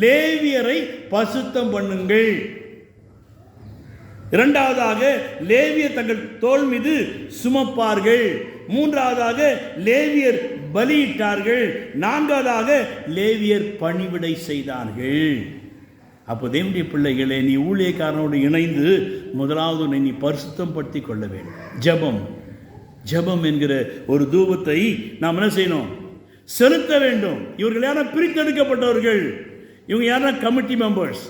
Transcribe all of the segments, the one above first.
லேவியரை பசுத்தம் பண்ணுங்கள். இரண்டாவதாக லேவியர் தங்கள் தோள் மீது சுமப்பார்கள். மூன்றாவதாக லேவியர் பலியிட்டார்கள். நான்காவதாக லேவியர் பணிவிடை செய்தார்கள். அப்போ தேவனுடைய பிள்ளைகளே நீ ஊழியக்காரனோடு இணைந்து முதலாவது உன்னை நீ பரிசுத்தம் படுத்தி கொள்ள வேண்டும். ஜெபம். ஜெபம் என்கிற ஒரு தூபத்தை நாம் என்ன செய்யணும்? செலுத்த வேண்டும். இவர்கள் யாரும் பிரித்தெடுக்கப்பட்டவர்கள். இவங்க யாருன்னா கமிட்டி மெம்பர்ஸ்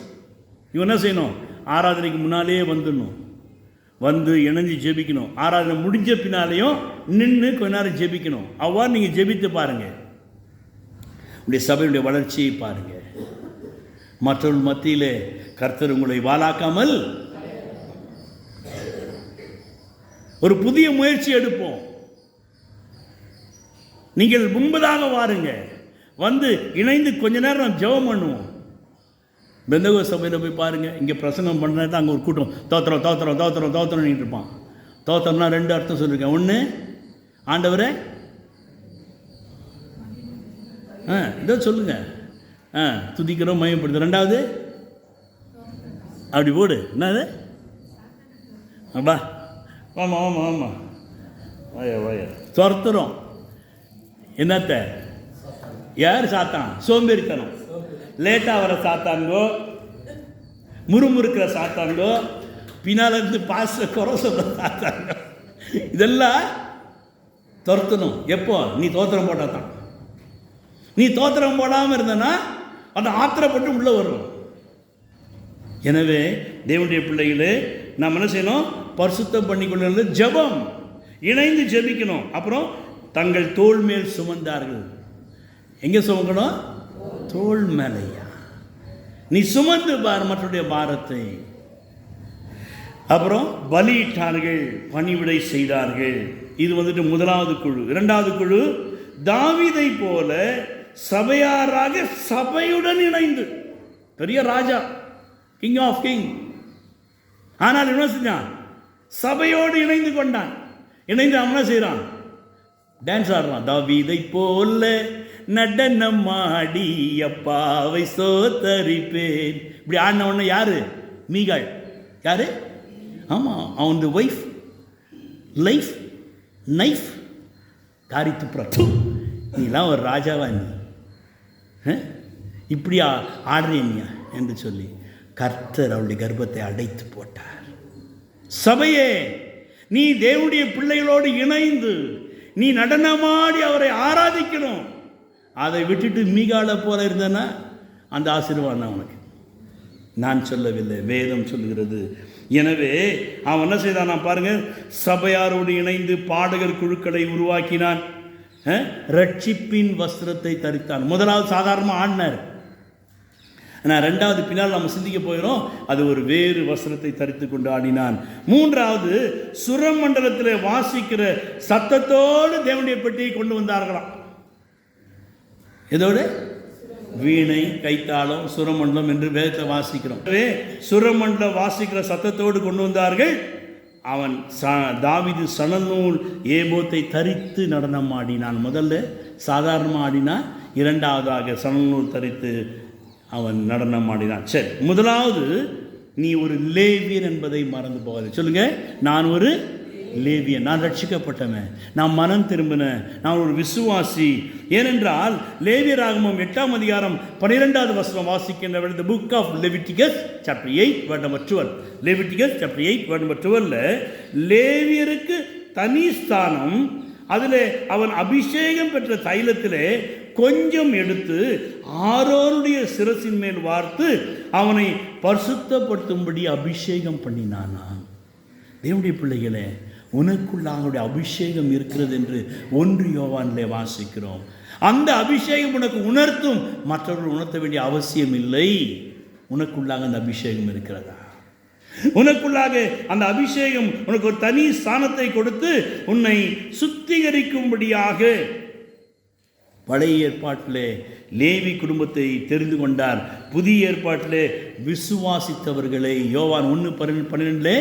இவங்க என்ன செய்யணும்? ஆராதனைக்கு முன்னாலே வந்துடணும். வந்து இணைஞ்சு ஜெபிக்கணும். ஆராதனை முடிஞ்ச பின்னாலேயும் நின்று கொஞ்ச நேரம் ஜெபிக்கணும். அவ்வாறு நீங்கள் ஜெபித்து பாருங்கள் உடைய சபையுடைய வளர்ச்சியை பாருங்கள் மற்றவர்கள் மத்தியில் கர்த்தர் உங்களை வாழாக்காமல் ஒரு புதிய முயற்சி எடுப்போம். நீங்கள் முன்பதாக வாருங்கள் வந்து இணைந்து கொஞ்ச நேரம் ஜெபம் பண்ணுவோம். பெந்தகோ சபையில் போய் பாருங்கள் இங்கே பிரசங்கம் பண்ணுறது அங்கே ஒரு கூட்டம். தோத்திரம் தோத்திரம் தோத்திரம் தோத்திரம்னு இருப்பான். தோத்திரம்னா ரெண்டு அர்த்தம் சொல்லியிருக்கேன். ஒன்று ஆண்டவரே? ஆ இதோ சொல்லுங்கள் ஆ துதிக்கிறோம் மயப்படுத்து ரெண்டாவது? அப்படி போடு. என்னது? அப்பா. ஆமாம் ஆமாம் ஆமாம் வாயா வாயா. துரத்துறோம். என்னத்த? யார் சாத்தான்? சோம்பேறித்தனம். லேட்டாக வர சாத்தாங்கோ முறுமுறுக்கிற சாத்தாங்கோ பின்னால் இருந்து பாச குறை சொல்ல சாத்தாங்க இதெல்லாம் துரத்தணும். எப்போ? நீ தோத்திரம் போட்டால் தான் நீ தோத்திரம் போடாமல் இருந்தனா அந்த ஆத்திரப்பட்டு உள்ளே வரும். எனவே தேவனுடைய பிள்ளைகளே நாம் என்ன செய்யணும்? பரிசுத்தம் பண்ணிக்கொள்ள ஜெபம். இணைந்து ஜெபிக்கணும். அப்புறம் தங்கள் தோள் மேல் சுமந்தார்கள். எங்கே சுமக்கணும் தோல் மேலையா? நீ சுமந்து பார் மற்றடைய பாரத்தை. அப்புறம் பலியிட்டார்கள் பணிவிடை செய்தார்கள். இது வந்துட்டு முதலாவது குழு. இரண்டாவது குழு தாவிதை போல சபையாராக சபையுடன் இணைந்து. பெரிய ராஜா கிங் ஆஃப் கிங் ஆனால் என்ன செஞ்சான்? சபையோடு இணைந்து கொண்டான். இணைந்து அவன் என்ன செய்கிறான் டான்ஸ் ஆடுறான். தாவீதை போல நடனம் ஆடி அப்பாவை சோத்தரிப்பேன். இப்படி ஆடின யாரு? மீகாள். யாரு? ஆமாம் அவன் ஒய்ஃப் லைஃப் நைஃப் காரித்து பிரத்து நீலாம் ஒரு ராஜாவா நீ. இப்படியா ஆடுறிய என்று சொல்லி கர்த்தர் அவளுடைய கர்ப்பத்தை அடைத்து போட்டார். சபையே நீ தேவனுடைய பிள்ளைகளோடு இணைந்து நீ நடனமாடி அவரை ஆராதிக்கணும். அதை விட்டுட்டு மீகால போல இருந்தனா அந்த ஆசீர்வாதம் அவனுக்கு நான் சொல்லவில்லை வேதம் சொல்லுகிறது. எனவே அவன் என்ன செய்தான்? நான் பாருங்க சபையாரோடு இணைந்து பாடகர் குழுக்களை உருவாக்கினான். ரட்சிப்பின் வஸ்திரத்தை தரித்தான். முதலாவது சாதாரணமாக ஆடினார். ஆனால் ரெண்டாவது பின்னால் நம்ம சிந்திக்க போகிறோம் அது ஒரு வேறு வஸ்திரத்தை தரித்து கொண்டு ஆடினான். மூன்றாவது சுரமண்டலத்தில் வாசிக்கிற சத்தத்தோடு தேவனுடைய பெட்டியை கொண்டு வந்தார்களாம். இதோடு வீணை கைத்தாளம் சுரமண்டலம் என்று வேதத்தை வாசிக்கிறோம். சுரமண்டலம் வாசிக்கிற சத்தத்தோடு கொண்டு வந்தார்கள். அவன் ச தாவிது சணநூல் ஏபோத்தை தரித்து நடனம் ஆடினான். முதல்ல சாதாரணமாக ஆடினான் இரண்டாவதாக சணநூல் தரித்து அவன் நடனம் ஆடினான். சரி முதலாவது நீ ஒரு லேவியன் என்பதை மறந்து போகாது. சொல்லுங்க நான் ஒரு லேவியன் நான் ரட்சிக்கப்பட்டவன். நான் மனம் திரும்பினேன் நான் ஒரு விசுவாசி. ஏனென்றால் லேவியராகமம் எட்டாம் அதிகாரம் பன்னிரெண்டாவது வசனம் வாசிக்கின்ற the book of Leviticus chapter eight word number twelve Leviticus chapter eight word number டுவெல்ல லேவியருக்கு தனி ஸ்தானம் அதில் அவன் அபிஷேகம் பெற்ற தைலத்திலே கொஞ்சம் எடுத்து ஆரோருடைய சிரசின் மேல் வார்த்து அவனை பரிசுத்தப்படுத்தும்படி அபிஷேகம் பண்ணினானா தேவனுடைய பிள்ளைகளே உனக்குள்ள அவனுடைய அபிஷேகம் இருக்கிறது என்று ஒன்று யோவானிலே வாசிக்கிறோம். அந்த அபிஷேகம் உனக்கு உணர்த்தும் மற்றவர்கள் உணர்த்த வேண்டிய அவசியம் இல்லை. உனக்குள்ளாக அந்த அபிஷேகம் இருக்கிறதா? உனக்குள்ளாக அந்த அபிஷேகம் உனக்கு ஒரு தனி ஸ்தானத்தை கொடுத்து உன்னை சுத்திகரிக்கும்படியாக பழைய ஏற்பாட்டிலே லேவி குடும்பத்தை தெரிந்து கொண்டார். புதிய ஏற்பாட்டிலே விசுவாசித்தவர்களை யோவான் ஒன்று பன்னெண்டு பன்னிரெண்டிலே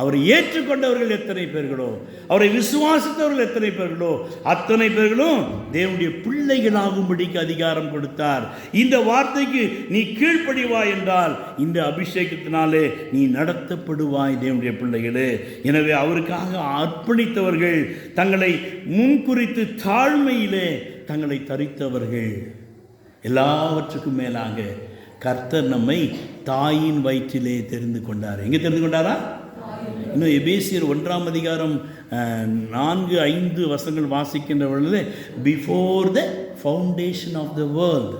அவரை ஏற்றுக்கொண்டவர்கள் எத்தனை பேர்களோ அவரை விசுவாசித்தவர்கள் எத்தனை பேர்களோ அத்தனை பேர்களும் தேவனுடைய பிள்ளைகளாகும்படிக்கு அதிகாரம் கொடுத்தார். இந்த வார்த்தைக்கு நீ கீழ்ப்படிவாய் என்றால் இந்த அபிஷேகத்தினாலே நீ நடத்தப்படுவாய் தேவனுடைய பிள்ளைகளே. எனவே அவருக்காக அர்ப்பணித்தவர்கள் தங்களை முன்குறித்து தாழ்மையிலே தங்களை தரித்தவர்கள். எல்லாவற்றுக்கும் மேலாக கர்த்தர் நம்மை தாயின் வயிற்றிலே தெரிந்து கொண்டார். எங்கே தெரிந்து கொண்டாரா? இன்னும் எபேசியர் ஒன்றாம் அதிகாரம் அஹ், நான்கு ஐந்து வசங்கள் வாசிக்கின்ற பொழுது before the foundation of the world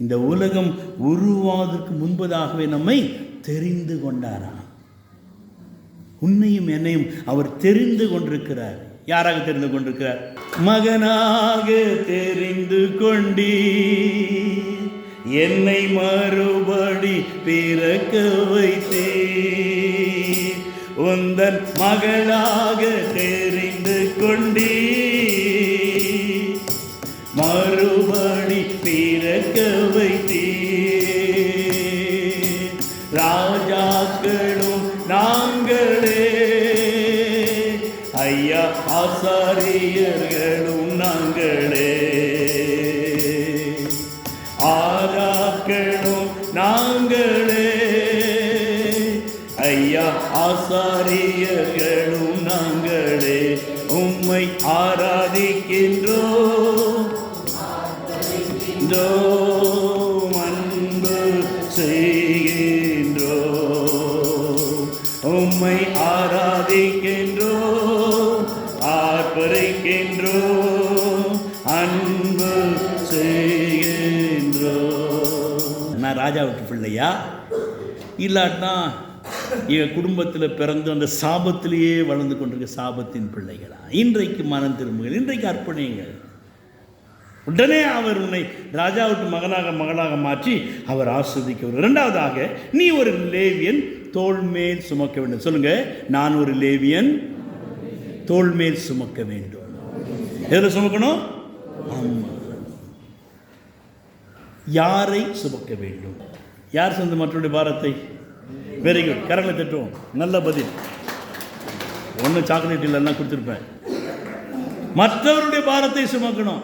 இந்த உலகம் உருவாவதற்கு முன்பதாகவே நம்மை தெரிந்து கொண்டாராம். உன்னையும் என்னையும் அவர் தெரிந்து கொண்டிருக்கிறார். யாராக தெரிந்து கொண்டிருக்கிறார்? மகனாக தெரிந்து கொண்டி என்னை மறுபடி பிறக்க வைத்தே உந்தன் மகளாக தெரிந்து கொண்டீ மறுபடி பிறக்க வைத்தே ராஜாக்களும் நாங்களே. ஐயா ஆசாரியர்களும் நாங்களே. ஐயா ஆசாரியர்களும் நாங்களே உம்மை ஆராதிக்கின்றோம். அன்பு செய்கின்றோம். உம்மை ஆராதிக்கின்றோம் ஆர்ப்பரிக்கின்றோம் அன்பு செய்கின்றோம். நான் ராஜாவுக்கு பிள்ளையா? இல்லாட்டினா என் குடும்பத்தில் பிறந்து அந்த சாபத்திலேயே வளர்ந்து கொண்டிருக்க சாபத்தின் பிள்ளைகளா? இன்றைக்கு மனம் திரும்புங்கள் இன்றைக்கு அர்ப்பணியுங்கள். உடனே அவர் உன்னை ராஜாவுக்கு மகனாக மகளாக மாற்றி அவர் ஆஸ்வதிக்க இரண்டாவதாக நீ ஒரு லேவியன் தோல்மேல் சுமக்க வேண்டும். சொல்லுங்க நான் ஒரு லேவியன் தோல்மேல் சுமக்க வேண்டும். எதில் சுமக்கணும்? யாரை சுமக்க வேண்டும்? யார் சொந்த மற்றொரு பாரத்தை? வெரி குட் கரங்களை தட்டுவோம். நல்ல பதில். ஒன்றும் சாக்லேட் இல்லைன்னா கொடுத்துருப்பேன். மற்றவருடைய பாரத்தை சுமக்கணும்.